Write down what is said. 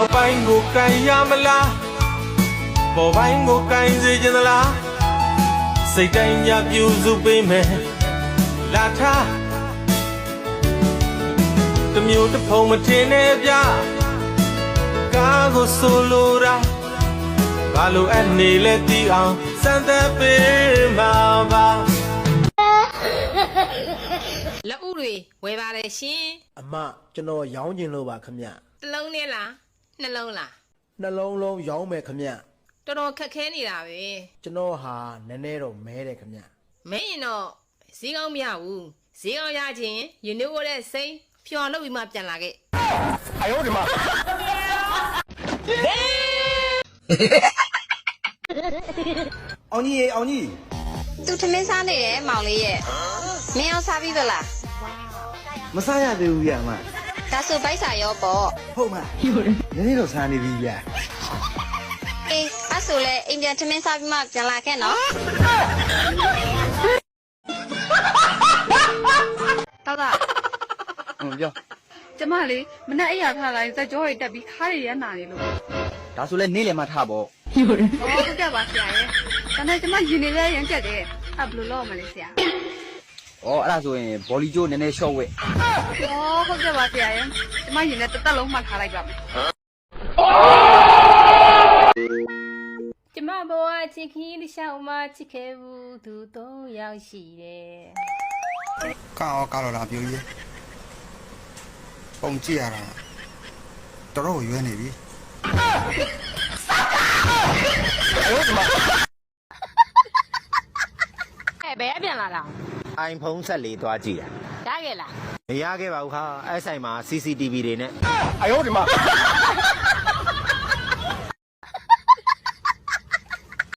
အောက်ပိုင်းကိုကန်ရမလားပေါ်ပိုင်းကိုကန်စေချင်သလားစိတ်တိုင်းညပြူစုပေးမယ်လာထားတစ်မျိုးတစ်ဖုံမထင်နဲ့ဗျကားကိုဆိုလိုတာဘာလို့အနေလဲတီးအောင်စမ်းသပ်ပေးမှာပါလက်ဥတွေဝယ်ပါတယ်ရှင်အမကျွန်တော်ရောင်းကျင်လို့ပါခမတစ်လုံးနဲ့လား နှလုံးလားနှလုံးလုံးရောင်းမယ်ခမတော်တော်ခက်ခဲနေတာပဲကျွန်တော်ဟာနည်းနည်းတော့မဲတယ်ခမမင်းရင်တော့ဈေးကောင်းမရဘူးဈေးကောင်းရခြင်းယူနီဝိုတဲ့စိမ့်ဖြော်လို့ပြီးမှပြန်လာခဲ့အောင်ကြီးရေအောင်ကြီးသူထမင်းစားနေတယ်မောင်လေးရဲ့မင်းအောင်စားပြီးသလားမစားရသေးဘူးဗျအမ ဒါဆိုပိုက်စာရောပေါ့ဟုတ်မနည်းနည်းတော့စားနေပြီဗျအေးအဲ့ဆိုလဲအိမ်ပြန်ထမင်းစားပြီးမှပြန်လာခဲ့နော်တောက်တာဟုတ်ပြောကျမလေးမနဲ့အိယာထားလိုက်စက်ကြောတွေတက်ပြီးခါးတွေရမ်းနာနေလို့ဒါဆိုလဲနေ့လည်မှထားပေါ့ဟောဟုတ်ကဲ့ပါဆရာရဲ့ဒါနဲ့ကျမရင်နေလဲရမ်းကြက်တယ်အဲ့ဘယ်လိုလုပ်မလဲဆရာ ဩအဲ့ဒါဆိုရင်ဘောလီကျိုးနည်းနည်းရှော့ဝဲဟောဟုတ်ကဲ့ပါဆရာရဲ့ကျမရင်နဲ့တစ်သက်လုံးမှထားလိုက်ပါမယ်ကျမဘဝချစ်ခီးတစ်လျှောက်မှချစ်ခဲ့ဘူးသူသုံးယောက်ရှိတယ်ကောက်အောင်ကောက်တော့လာပြောကြီးပုံကြည့်ရတာတော်တော်ရွေးနေပြီအဲဘယ်ပြန်လာတာ iPhone 14သွားကြည့်တာရခဲ့လားမရခဲ့ပါဘူးခါအဲ့ဆိုင်မှာ CCTV တွေနဲ့အယောဒီမှာ